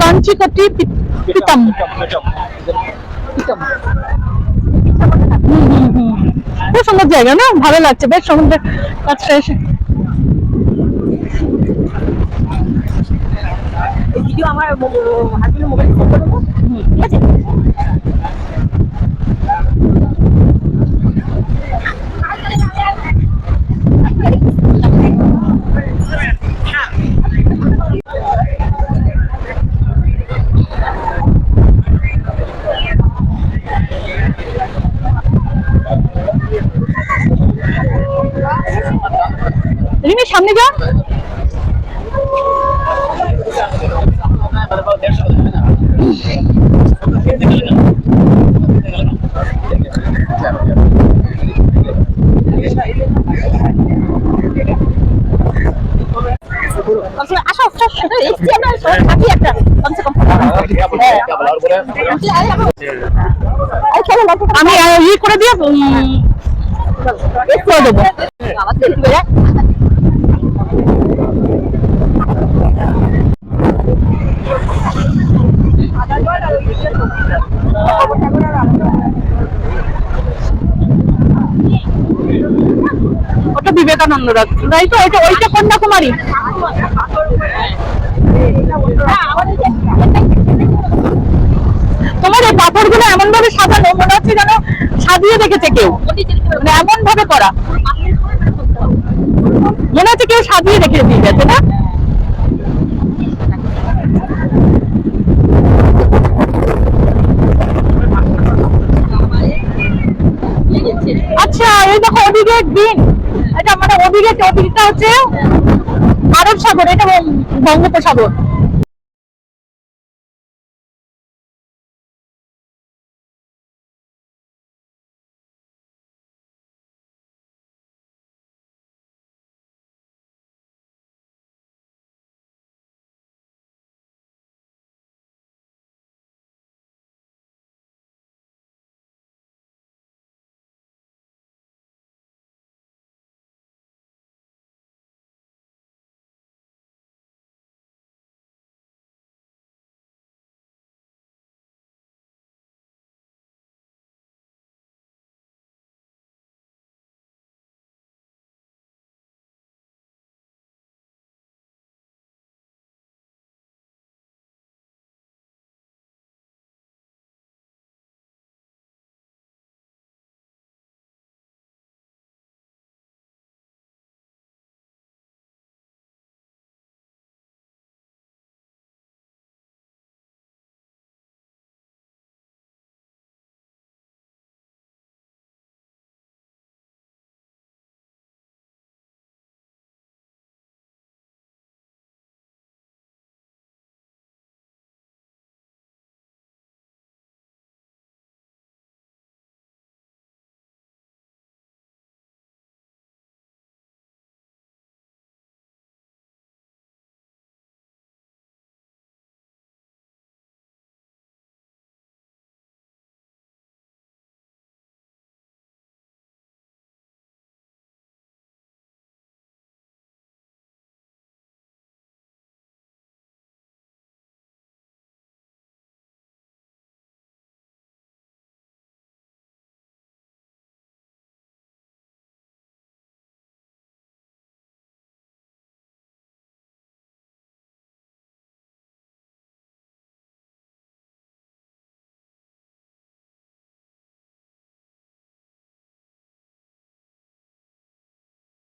कांची कटी पितम पितम সুন্দর জায়গা না? ভালো লাগছে বেশ সমুদ্রের কাছটা এসে। আমার মোবাইলে ঠিক আছে? রিমি সামনে যা। কম আসো একটা কমসে। আমি আহ, ইয়ে করে দিয়ে করে দেবো। ওটা বিবেকানন্দ রাজ তাই তো ওইটা ওইটা কন্যাকুমারী? তোমার এই পাথরগুলো এমন ভাবে সাজানো, মনে হচ্ছে যেন সাজিয়ে রেখেছে কেউ। মানে এমন ভাবে করা। মনে হচ্ছে কেউ সাজিয়ে রেখে দিয়ে গেছে, না? আচ্ছা এই দেখো ওদিকে দিন। এটা মানে ওদিকে ওদিকটা হচ্ছে আরব সাগর, এটা বঙ্গোপসাগর।